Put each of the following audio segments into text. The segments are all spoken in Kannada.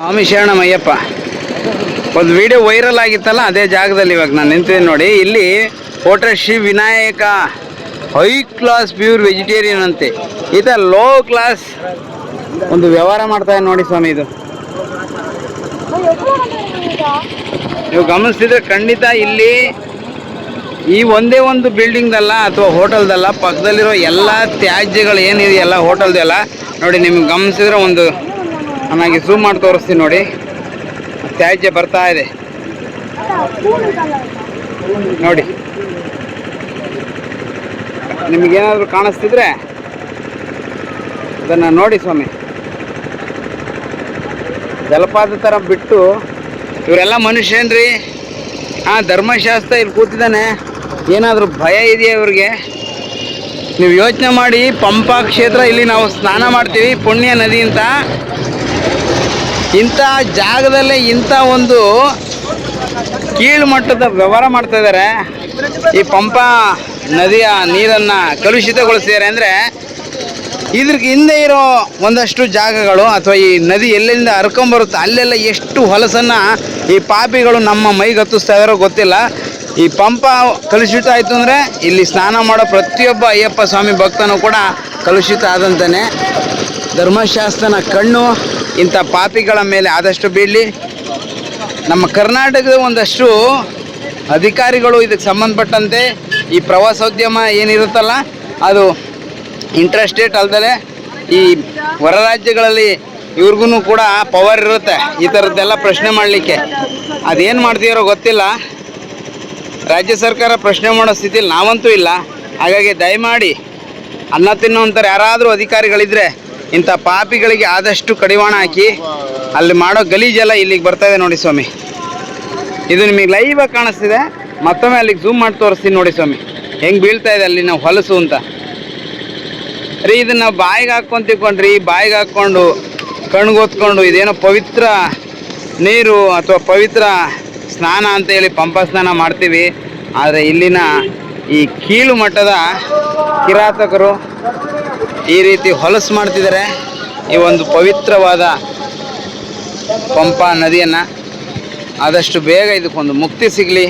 ಸ್ವಾಮಿ ಶರಣಮಯ್ಯಪ್ಪ, ಒಂದು ವಿಡಿಯೋ ವೈರಲ್ ಆಗಿತ್ತಲ್ಲ, ಅದೇ ಜಾಗದಲ್ಲಿ ಇವಾಗ ನಾನು ನಿಂತಿದ್ದೀನಿ ನೋಡಿ. ಇಲ್ಲಿ hotel Shri Vinayaka high class pure vegetarian ಅಂತೆ. ಈತ ಲೋ ಕ್ಲಾಸ್ ಒಂದು ವ್ಯವಹಾರ ಮಾಡ್ತಾ ಇದೆ ನೋಡಿ ಸ್ವಾಮಿ ಇದು. ನೀವು ಗಮನಿಸ್ತಿದ್ರೆ ಖಂಡಿತ ಇಲ್ಲಿ ಈ ಒಂದೇ ಒಂದು ಬಿಲ್ಡಿಂಗ್ದಲ್ಲ ಅಥವಾ ಹೋಟೆಲ್ದಲ್ಲ ಪಕ್ಕದಲ್ಲಿರೋ ಎಲ್ಲ ತ್ಯಾಜ್ಯಗಳು ಏನಿದೆಯಲ್ಲ ಹೋಟೆಲ್ದೆಲ್ಲ ನೋಡಿ, ನಿಮ್ಗೆ ಗಮನಿಸಿದ್ರೆ ಒಂದು ನನಗೆ ಝೂಮ್ ಮಾಡಿ ತೋರಿಸ್ತೀನಿ ನೋಡಿ. ತ್ಯಾಜ್ಯ ಬರ್ತಾ ಇದೆ. ನೋಡಿ. ನಿಮಗೇನಾದರೂ ಕಾಣಿಸ್ತಿದ್ರೆ ಅದನ್ನು ನೋಡಿ ಸ್ವಾಮಿ. ಜಲಪಾತ ಥರ ಬಿಟ್ಟು ಇವರೆಲ್ಲ ಮನುಷ್ಯನ್ರಿ? ಹಾಂ ಧರ್ಮಶಾಸ್ತ್ರ ಇಲ್ಲಿ ಕೂತಿದ್ದಾನೆ. ಏನಾದರೂ ಭಯ ಇದೆಯಾ ಇವ್ರಿಗೆ? ನೀವು ಯೋಚನೆ ಮಾಡಿ ಪಂಪಾ ಕ್ಷೇತ್ರ ಇಲ್ಲಿ ನಾವು ಸ್ನಾನ ಮಾಡ್ತೀವಿ, ಪುಣ್ಯ ನದಿ ಅಂತ. ಇಂಥ ಜಾಗದಲ್ಲೇ ಇಂಥ ಒಂದು ಕೀಳು ಮಟ್ಟದ ವ್ಯವಹಾರ ಮಾಡ್ತಾ ಇದ್ದಾರೆ. ಈ ಪಂಪ ನದಿಯ ನೀರನ್ನು ಕಲುಷಿತಗೊಳಿಸಿದ್ದಾರೆ ಅಂದರೆ ಇದ್ರ ಹಿಂದೆ ಇರೋ ಒಂದಷ್ಟು ಜಾಗಗಳು ಅಥವಾ ಈ ನದಿ ಎಲ್ಲಿಂದ ಹರ್ಕೊಂಬರುತ್ತೆ ಅಲ್ಲೆಲ್ಲ ಎಷ್ಟು ಹೊಲಸನ್ನು ಈ ಪಾಪಿಗಳು ನಮ್ಮ ಮೈಗೆ ಹತ್ತಿಸ್ತಾ ಇದಾರೋ ಗೊತ್ತಿಲ್ಲ. ಈ ಪಂಪ ಕಲುಷಿತ ಆಯಿತು ಅಂದರೆ ಇಲ್ಲಿ ಸ್ನಾನ ಮಾಡೋ ಪ್ರತಿಯೊಬ್ಬ ಅಯ್ಯಪ್ಪ ಸ್ವಾಮಿ ಭಕ್ತನೂ ಕೂಡ ಕಲುಷಿತ ಆದಂತಾನೆ. ಧರ್ಮಶಾಸ್ತ್ರನ ಕಣ್ಣು, ಇಂಥ ಪಾಪಿಗಳ ಮೇಲೆ ಆದಷ್ಟು ಬೀಳಲಿ. ನಮ್ಮ ಕರ್ನಾಟಕದ ಒಂದಷ್ಟು ಅಧಿಕಾರಿಗಳು ಇದಕ್ಕೆ ಸಂಬಂಧಪಟ್ಟಂತೆ ಈ ಪ್ರವಾಸೋದ್ಯಮ ಏನಿರುತ್ತಲ್ಲ, ಅದು ಇಂಟ್ರೆಸ್ಟೇಟ್ ಅಲ್ದಲೆ ಈ ಹೊರ ರಾಜ್ಯಗಳಲ್ಲಿ ಇವ್ರಿಗೂ ಕೂಡ ಪವರ್ ಇರುತ್ತೆ, ಈ ಥರದ್ದೆಲ್ಲ ಪ್ರಶ್ನೆ ಮಾಡಲಿಕ್ಕೆ. ಅದೇನು ಮಾಡ್ತೀರೋ ಗೊತ್ತಿಲ್ಲ. ರಾಜ್ಯ ಸರ್ಕಾರ ಪ್ರಶ್ನೆ ಮಾಡೋ ಸ್ಥಿತಿಲಿ ನಾವಂತೂ ಇಲ್ಲ. ಹಾಗಾಗಿ ದಯಮಾಡಿ ಅನ್ನ ತಿನ್ನುವಂಥವ್ರು ಯಾರಾದರೂ ಅಧಿಕಾರಿಗಳಿದ್ರೆ ಇಂಥ ಪಾಪಿಗಳಿಗೆ ಆದಷ್ಟು ಕಡಿವಾಣ ಹಾಕಿ ಅಲ್ಲಿ ಮಾಡೋ ಗಲೀಜೆಲ್ಲ ಇಲ್ಲಿಗೆ ಬರ್ತಾ ಇದೆ ನೋಡಿ ಸ್ವಾಮಿ. ಇದು ನಿಮಗೆ ಲೈವ್ ಆಗಿ ಕಾಣಿಸ್ತಿದೆ. ಮತ್ತೊಮ್ಮೆ ಅಲ್ಲಿಗೆ ಝೂಮ್ ಮಾಡಿ ತೋರಿಸ್ತೀನಿ ನೋಡಿ ಸ್ವಾಮಿ. ಹೆಂಗೆ ಬೀಳ್ತಾ ಇದೆ ಅಲ್ಲಿ ನಾವು ಹೊಲಸು ಅಂತ. ರೀ, ಇದನ್ನ ಬಾಯಿಗೆ ಹಾಕ್ಕೊಂಡು ತಿಳ್ಕೊಂಡ್ರಿ ಬಾಯಿಗೆ ಹಾಕ್ಕೊಂಡು ಕಣ್ಗೊತ್ಕೊಂಡು ಇದೇನೋ ಪವಿತ್ರ ನೀರು ಅಥವಾ ಪವಿತ್ರ ಸ್ನಾನ ಅಂತ ಹೇಳಿ ಪಂಪ ಸ್ನಾನ ಮಾಡ್ತೀವಿ. ಆದರೆ ಇಲ್ಲಿನ ಈ ಕೀಳು ಮಟ್ಟದ ಕಿರಾತಕರು ಈ ರೀತಿ ಹೊಲಸು ಮಾಡ್ತಿದ್ದಾರೆ. ಈ ಒಂದು ಪವಿತ್ರವಾದ ಪಂಪಾ ನದಿಯನ್ನು ಆದಷ್ಟು ಬೇಗ ಇದಕ್ಕೊಂದು ಮುಕ್ತಿ ಸಿಗಲಿ.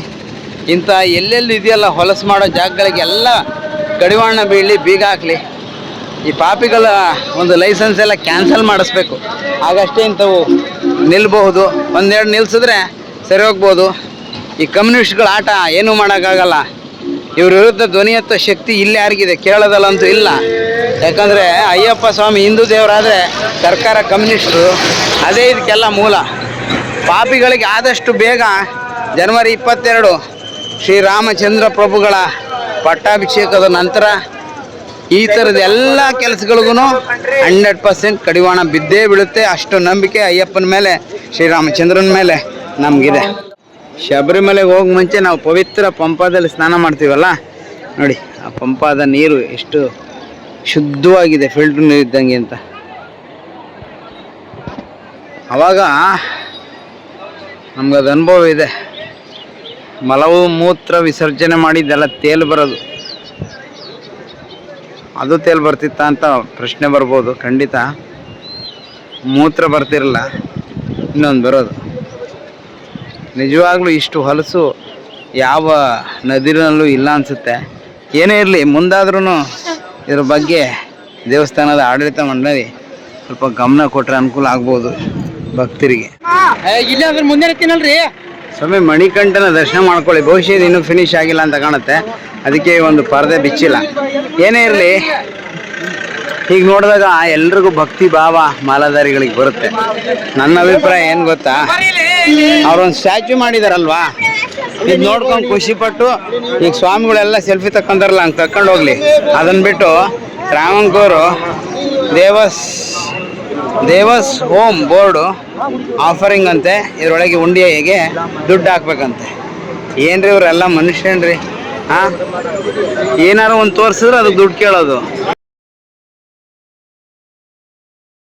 ಇಂಥ ಎಲ್ಲೆಲ್ಲಿ ಇದೆಯಲ್ಲ ಹೊಲಸು ಮಾಡೋ ಜಾಗಗಳಿಗೆಲ್ಲ ಕಡಿವಾಣ ಬೀಳಲಿ, ಬೀಗ ಹಾಕಲಿ. ಈ ಪಾಪಿಗಳ ಒಂದು ಲೈಸೆನ್ಸ್ ಎಲ್ಲ ಕ್ಯಾನ್ಸಲ್ ಮಾಡಿಸ್ಬೇಕು. ಆಗಷ್ಟೇ ಇಂಥವು ನಿಲ್ಬಹುದು. ಒಂದೆರಡು ನಿಲ್ಸಿದ್ರೆ ಸರಿ ಹೋಗ್ಬೋದು. ಈ ಕಮ್ಯುನಿಸ್ಟ್ಗಳ ಆಟ ಏನೂ ಮಾಡೋಕ್ಕಾಗಲ್ಲ. ಇವ್ರ ವಿರುದ್ಧ ಧ್ವನಿಯತ್ತ ಶಕ್ತಿ ಇಲ್ಲಿ ಯಾರಿಗಿದೆ? ಕೇರಳದಲ್ಲಂತೂ ಇಲ್ಲ. ಯಾಕಂದರೆ ಅಯ್ಯಪ್ಪ ಸ್ವಾಮಿ ಹಿಂದೂ ದೇವರಾದರೆ ಸರ್ಕಾರ ಕಮ್ಯುನಿಸ್ಟ್ರು. ಅದೇ ಇದಕ್ಕೆಲ್ಲ ಮೂಲ. ಪಾಪಿಗಳಿಗೆ ಆದಷ್ಟು ಬೇಗ ಜನವರಿ ಇಪ್ಪತ್ತೆರಡು ಶ್ರೀರಾಮಚಂದ್ರ ಪ್ರಭುಗಳ ಪಟ್ಟಾಭಿಷೇಕದ ನಂತರ ಈ ಥರದ ಎಲ್ಲ ಕೆಲಸಗಳಿಗೂ ಹಂಡ್ರೆಡ್ ಪರ್ಸೆಂಟ್ ಕಡಿವಾಣ ಬಿದ್ದೇ ಬೀಳುತ್ತೆ. ಅಷ್ಟು ನಂಬಿಕೆ ಅಯ್ಯಪ್ಪನ ಮೇಲೆ ಶ್ರೀರಾಮಚಂದ್ರನ ಮೇಲೆ ನಮಗಿದೆ. ಶಬರಿಮಲೆಗೆ ಹೋಗಿ ಮುಂಚೆ ನಾವು ಪವಿತ್ರ ಪಂಪಾದಲ್ಲಿ ಸ್ನಾನ ಮಾಡ್ತೀವಲ್ಲ? ನೋಡಿ, ಆ ಪಂಪಾದ ನೀರು ಎಷ್ಟು ಶುದ್ಧವಾಗಿದೆ ಫಿಲ್ಟರ್ ನೀರು ಇದ್ದಂಗೆ ಅಂತ. ಆವಾಗ ನಮ್ಗದು ಅನುಭವ ಇದೆ. ಮಲವು ಮೂತ್ರ ವಿಸರ್ಜನೆ ಮಾಡಿದ್ದೆಲ್ಲ ತೇಲು ಬರೋದು. ಅದು ತೇಲ್ ಬರ್ತಿತ್ತ ಅಂತ ಪ್ರಶ್ನೆ ಬರ್ಬೋದು, ಖಂಡಿತ. ಮೂತ್ರ ಬರ್ತಿರಲ್ಲ, ಇನ್ನೊಂದು ಬರೋದು. ನಿಜವಾಗ್ಲೂ ಇಷ್ಟು ಹೊಲಸು ಯಾವ ನದಿನಲ್ಲೂ ಇಲ್ಲ ಅನಿಸುತ್ತೆ. ಏನೇ ಇರಲಿ ಮುಂದಾದ್ರೂ ಇದ್ರ ಬಗ್ಗೆ ದೇವಸ್ಥಾನದ ಆಡಳಿತ ಮಂಡಳಿ ಸ್ವಲ್ಪ ಗಮನ ಕೊಟ್ರೆ ಅನುಕೂಲ ಆಗ್ಬೋದು ಭಕ್ತರಿಗೆ. ಇಲ್ಲ ಅಂದ್ರೆ ಮುಂದೆ ತಿನ್ನಲ್ರಿ ಸ್ವಾಮಿ ಮಣಿಕಂಠನ ದರ್ಶನ ಮಾಡ್ಕೊಳ್ಳಿ. ಬಹುಶಃ ಇದು ಇನ್ನೂ ಫಿನಿಶ್ ಆಗಿಲ್ಲ ಅಂತ ಕಾಣುತ್ತೆ. ಅದಕ್ಕೆ ಒಂದು ಪರದೆ ಬಿಚ್ಚಿಲ್ಲ. ಏನೇ ಇರಲಿ ಈಗ ನೋಡಿದಾಗ ಎಲ್ರಿಗೂ ಭಕ್ತಿ ಭಾವ ಮಾಲಾಧಾರಿಗಳಿಗೆ ಬರುತ್ತೆ. ನನ್ನ ಅಭಿಪ್ರಾಯ ಏನು ಗೊತ್ತಾ? ಅವ್ರೊಂದು ಸ್ಟ್ಯಾಚ್ಯೂ ಮಾಡಿದಾರಲ್ವಾ? ಇದು ನೋಡ್ಕೊಂಡು ಖುಷಿ ಪಟ್ಟು ಈಗ ಸ್ವಾಮಿಗಳೆಲ್ಲ ಸೆಲ್ಫಿ ತಕ್ಕಂದ್ರಲ್ಲ ಹಂಗೆ ತಕೊಂಡು ಹೋಗ್ಲಿ. ಅದನ್ನ ಬಿಟ್ಟು ರಾಮಂಗೂರು ದೇವಸ್ ದೇವಸ್ ಹೋಮ್ ಬೋರ್ಡು ಆಫರಿಂಗ್ ಅಂತೆ. ಇದರೊಳಗೆ ಹೇಗೆ ದುಡ್ಡು ಹಾಕ್ಬೇಕಂತೆ. ಏನ್ರಿ ಇವರೆಲ್ಲ ಮನುಷ್ಯನ್ರಿ ಹಾಂ? ಏನಾರು ಒಂದು ತೋರಿಸಿದ್ರೆ ಅದಕ್ಕೆ ದುಡ್ಡು ಕೇಳೋದು.